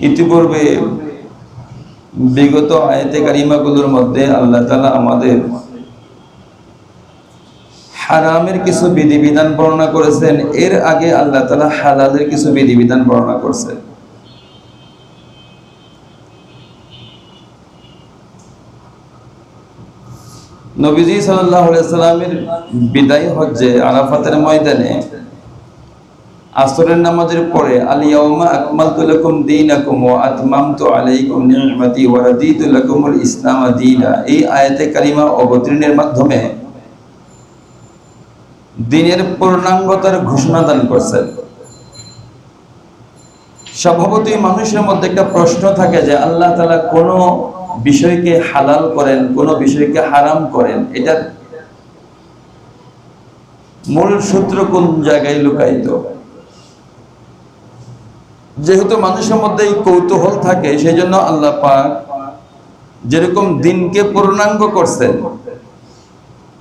ইতিপূর্বে বিগত আয়তে কারিমাগুলোর মধ্যে আল্লাহ তালা আমাদের হারামের কিছু বিধিবিধান বর্ণনা করেছেন। এর আগে আল্লাহ তালা হালালের কিছু বিধিবিধান বর্ণনা করছেন নবীজি সাল্লাহ সাল্লামের বিদায় হজ্জে আরাফাতের ময়দানে আসরের নামাজের পরে আলিয়াউমা ওয়া আতমামতু আলাইকুম ওয়া রাদিতু লাকুমুল ইসলাম দীনা। এই আয়াতে কারিমা অবতীর্ণের মাধ্যমে দিনের পূর্ণাঙ্গতার ঘোষণা দান করছেন। স্বভাবতই মানুষের মধ্যে একটা প্রশ্ন থাকে যে, আল্লাহ তালা কোন বিষয়কে হালাল করেন, কোন বিষয়কে হারাম করেন? এটা মূল সূত্র কোন জায়গায় লুকায়িত? যেহেতু মানুষের মধ্যে এই কৌতূহল থাকে সেই জন্য আল্লাহ পাক যেরকম দিনকে পূর্ণাঙ্গ করছেন,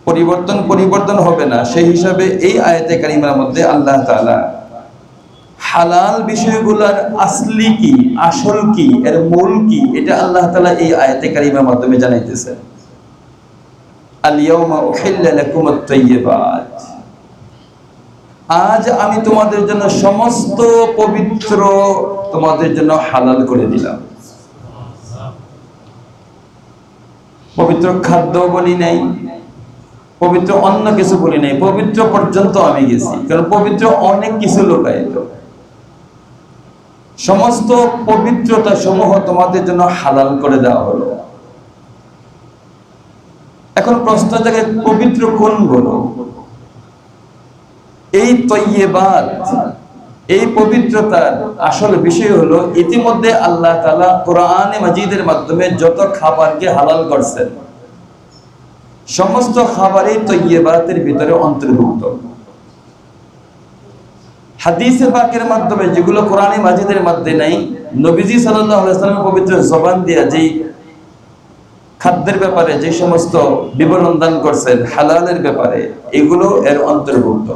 পরিবর্তন পরিবর্তন হবে না, সেই হিসাবে এই আয়াতে কারিমার মধ্যে আল্লাহ তাআলা হালাল বিষয়গুলোর আসলি কি, আসল কি, এর মূল কি, এটা আল্লাহ তাআলা এই আয়াতে কারিমার মাধ্যমে জানাইতেছেন। আল ইয়াউমা উহিল্লা লাকুমুত তাইয়্যিবাত। আজ আমি তোমাদের জন্য সমস্ত পবিত্র তোমাদের জন্য হালাল করে দিলাম। পবিত্র খাদ্য বলি নাই, পবিত্র অন্য কিছু বলি নাই, পবিত্র পর্যন্ত আমি গেছি, কারণ পবিত্র অনেক কিছু লোকায়িত। সমস্ত পবিত্রতা সমূহ তোমাদের জন্য হালাল করে দেওয়া হলো। এখন প্রশ্ন জায়গায় পবিত্র কোন কোনগুলো এই তৈবাদ এই পবিত্রতার আসল বিষয় হলো ইতিমধ্যে আল্লাহ তালা কোরআনে মাজিদের মাধ্যমে যত খাবারকে হালাল করছেন, সমস্ত খাবারই তৈবাতের ভিতরে অন্তর্ভুক্ত। হাদিসে পাকের মাধ্যমে যেগুলো কোরআনে মাজিদের মধ্যে নাই, নবীজি সাল্লামের পবিত্র জবান দিয়া যেই খাদ্যের ব্যাপারে যে সমস্ত বিবরণ দান করছেন, হালালের ব্যাপারে, এগুলো এর অন্তর্ভুক্ত।